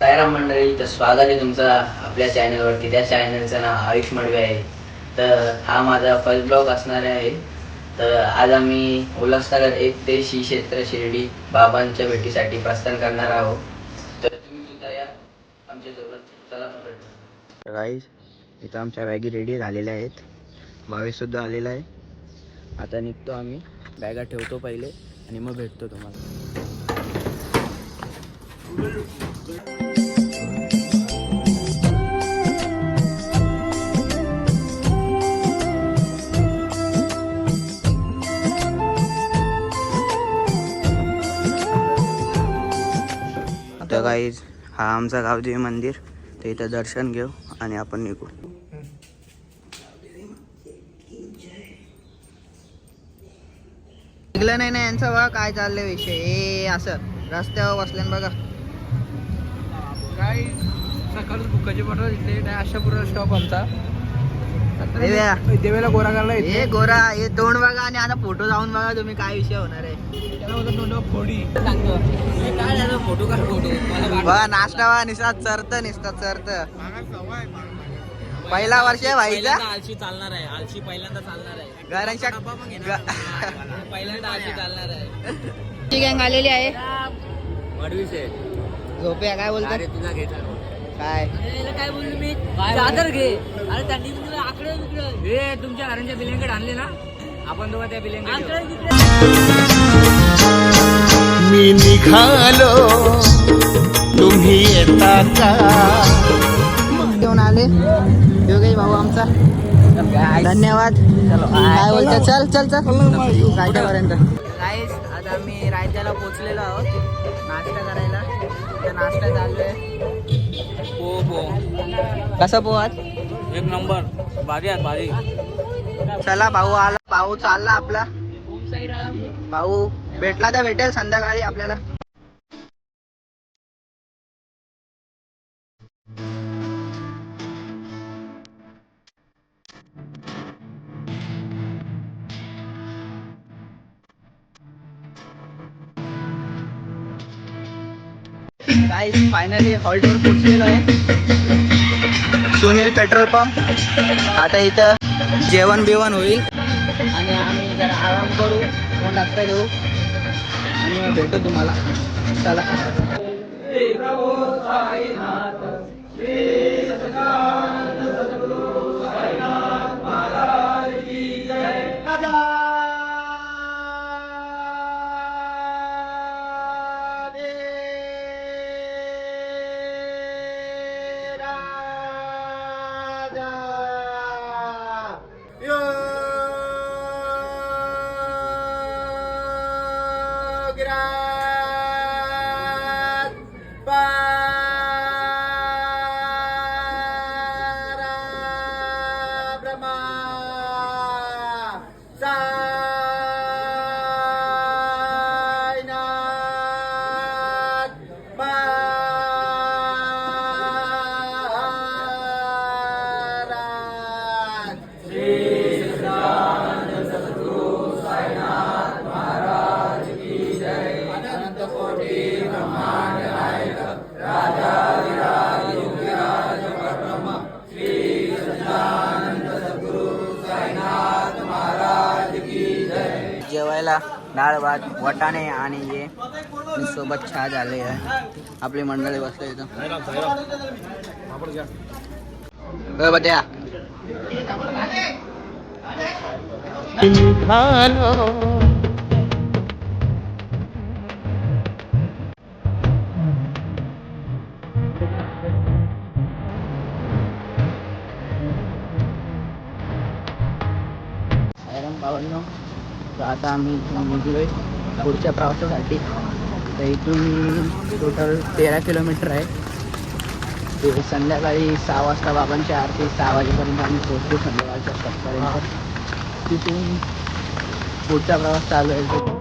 सायराम मंडळी तर स्वागत आहे तुमचं आपल्या चॅनलवरती त्या चॅनलचं नाव आयुष मडवे आहे. तर हा माझा फर्स्ट ब्लॉग असणार आहे. तर आज आम्ही उल्हासनगर एक ते श्री क्षेत्र शिर्डी बाबांच्या भेटीसाठी प्रस्थान करणार आहोत. तर तुम्ही सुद्धा या. आमच्यासोबत चला गाईज इथं आमच्या बॅगी रेडी झालेल्या आहेत. भावेशसुद्धा आलेला आहे. आता निघतो आम्ही. बॅगा ठेवतो पहिले आणि मग भेटतो तुम्हाला. गाईज हा आमचा गावदेवी मंदिर. तर इथं दर्शन घेऊ आणि आपण निघू. निघलं नाही ना यांचा बघा काय चाललंय विषय. ए असं रस्त्यावर बसल्यान बघा. काय सकाळी बुकाची बॉटल इथे नाही स्टॉप आमचा. देव्या. गोरा करायला येते गोरा हे तोंड बघा आणि आता फोटो जाऊन बघा तुम्ही काय विषय होणार आहे. फोडी. फोटो बघा नाश्ता बघा निसता चरत निसता चरत. पहिला वर्ष आहे भाईचा. आळशी चालणार आहे. आळशी पहिल्यांदा चालणार आहे. घरांच्या पहिल्यांदा आळशी चालणार आहे. गँग आलेली आहे. झोप्या काय बोलतो तुझा काय? काय बोललो मी? चादर घे. अरे त्यांनी तुला आकडे हे तुमच्या घरांच्या बिल्यांकडे आणले ना? आपण दोघं त्या बिल्यांकडे मी निघालो. तुम्ही येता का? घेऊन आले. योगेश भाऊ आमचा. धन्यवाद. काय बोलतो चल. चल चल रायच्यापर्यंत गाईस आता आम्ही रायच्याला पोहोचलेलो आहोत. नाश्ता करायला. तर नाश्ता चालू आहे. पो पो कसं एक नंबर. भारी आहे भारी. चला भाऊ आला. भाऊ चालला आपला. भाऊ भेटला तर भेटेल संध्याकाळी आपल्याला. काय फायनली हॉल्टवर पोचलेलो आहे. Sunil petrol pump. आता इथं जेवण बिवण होईल. आणि आम्ही जरा आराम करू फोन टाकता घेऊ आणि भेटू तुम्हाला. चला. saja. Ya Grand Para Brahma. Sa जेवायला डाळ भात वटाणे आणि हे सोबत छा झाले आहे. आपली मंडळी बसले इथं. बरं, बरं, द्या निघालो सायराम बावन्न तर आता आम्ही इथून निघलोय पुढच्या प्रवासासाठी तर इथून टोटल तेरा किलोमीटर आहे ते संध्याकाळी सहा वाजता बाबांची आरती सहा वाजेपर्यंत आम्ही पोहोचलो संध्याकाळच्या सातपर्यंत तिथून पुढचा प्रवास चालू आहे.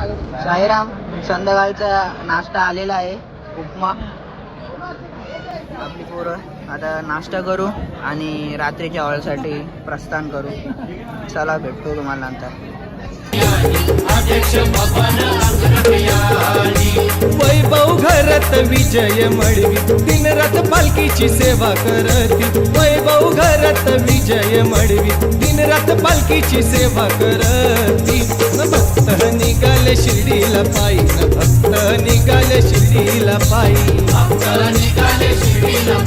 साईराम संध्याकाळचा नाश्ता आलेला आहे. उपमा. आपली पोरं. आता नाश्ता करू आणि रात्रीच्या ऑलसाठी प्रस्थान करू. चला भेटतो तुम्हाला नंतर. वैभव घरात विजय मळवी दिन रात पालखीची सेवा करती वैभव घरात विजय मळवी दिन रात पालखीची सेवा करती निघाले शिर्डीला पायी. भक्त निघाले शिर्डीला पायी. भक्त निघाले शिर्डीला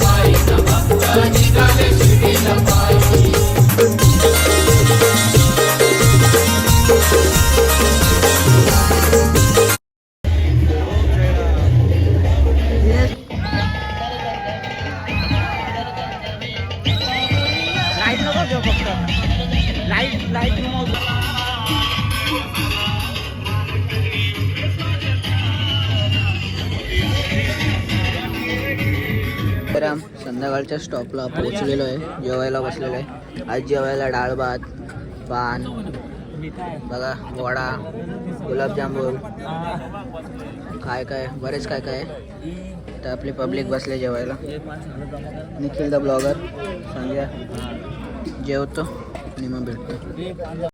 जवळच्या स्टॉपला पोहोचलेलो आहे. जेवायला बसलेलो आहे. आज जेवायला डाळ भात पान बघा वडा गुलाबजामुन काय काय बरेच काय काय आहे. तर आपली पब्लिक बसले जेवायला. निखिल द ब्लॉगर संजय जेवतो आणि मग भेटतो.